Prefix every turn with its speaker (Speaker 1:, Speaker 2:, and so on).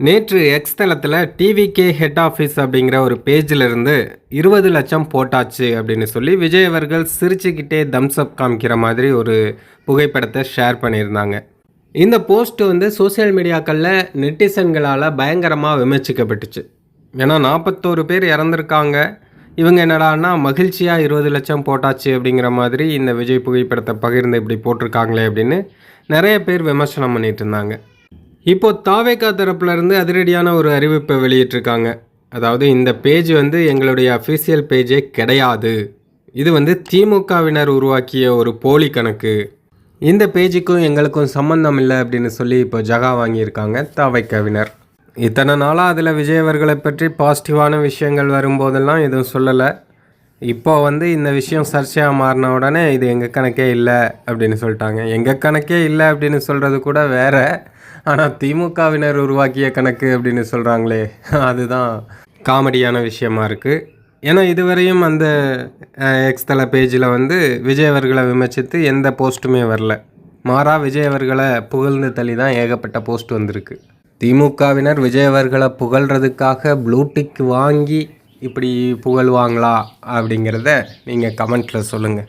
Speaker 1: நேற்று எக்ஸ் தளத்தில் TVK head office அப்படிங்கிற ஒரு பேஜிலிருந்து இருபது லட்சம் போட்டாச்சு அப்படின்னு சொல்லி விஜய் அவர்கள் சிரிச்சுக்கிட்டே தம்ஸ்அப் காமிக்கிற மாதிரி ஒரு புகைப்படத்தை ஷேர் பண்ணியிருந்தாங்க. இந்த போஸ்ட் வந்து சோஷியல் மீடியாக்களில் நெட்டிசன்களால் பயங்கரமாக விமர்சிக்கப்பட்டுச்சு. ஏன்னா நாற்பத்தோரு பேர் இறந்துருக்காங்க. இவங்க என்னடான்னா மகிழ்ச்சியாக இருபது லட்சம் போட்டாச்சு அப்படிங்கிற மாதிரி இந்த விஜய் புகைப்படத்தை பகிர்ந்து இப்படி போட்டிருக்காங்களே அப்படின்னு நிறைய பேர் விமர்சனம் பண்ணிட்டு இருந்தாங்க. இப்போ தாவேகா தரப்புலேருந்து அதிரடியான ஒரு அறிவிப்பை வெளியிட்டிருக்காங்க. அதாவது இந்த பேஜ் வந்து எங்களுடைய அஃபீஷியல் பேஜே கிடையாது. இது வந்து திமுகவினர் உருவாக்கிய ஒரு போலி கணக்கு. இந்த பேஜுக்கும் எங்களுக்கும் சம்பந்தம் இல்லை அப்படின்னு சொல்லி இப்போ ஜகா வாங்கியிருக்காங்க தாவைக்காவினர். இத்தனை நாளாக அதில் விஜயவர்களை பற்றி பாசிட்டிவான விஷயங்கள் வரும்போதெல்லாம் எதுவும் சொல்லலை. இப்போ வந்து இந்த விஷயம் சர்ச்சையாக மாறின உடனே இது எங்கள் கணக்கே இல்லை அப்படின்னு சொல்லிட்டாங்க. எங்கள் கணக்கே இல்லை அப்படின்னு சொல்கிறது கூட வேற. ஆனால் திமுகவினர் உருவாக்கிய கணக்கு அப்படின்னு சொல்கிறாங்களே அதுதான் காமெடியான விஷயமா இருக்குது ஏன்னா இதுவரையும் அந்த எக்ஸ்தல பேஜில் வந்து விஜய் அவர்களை விமர்சித்து எந்த போஸ்ட்டுமே வரல. மாறா விஜய் அவர்களை புகழ்ந்து தள்ளி தான் ஏகப்பட்ட போஸ்ட் வந்திருக்கு. திமுகவினர் விஜய் அவர்களை புகழ்றதுக்காக ப்ளூடிக் வாங்கி இப்படி புகழ்வாங்களா அப்படிங்கிறத நீங்கள் கமெண்ட்டில் சொல்லுங்கள்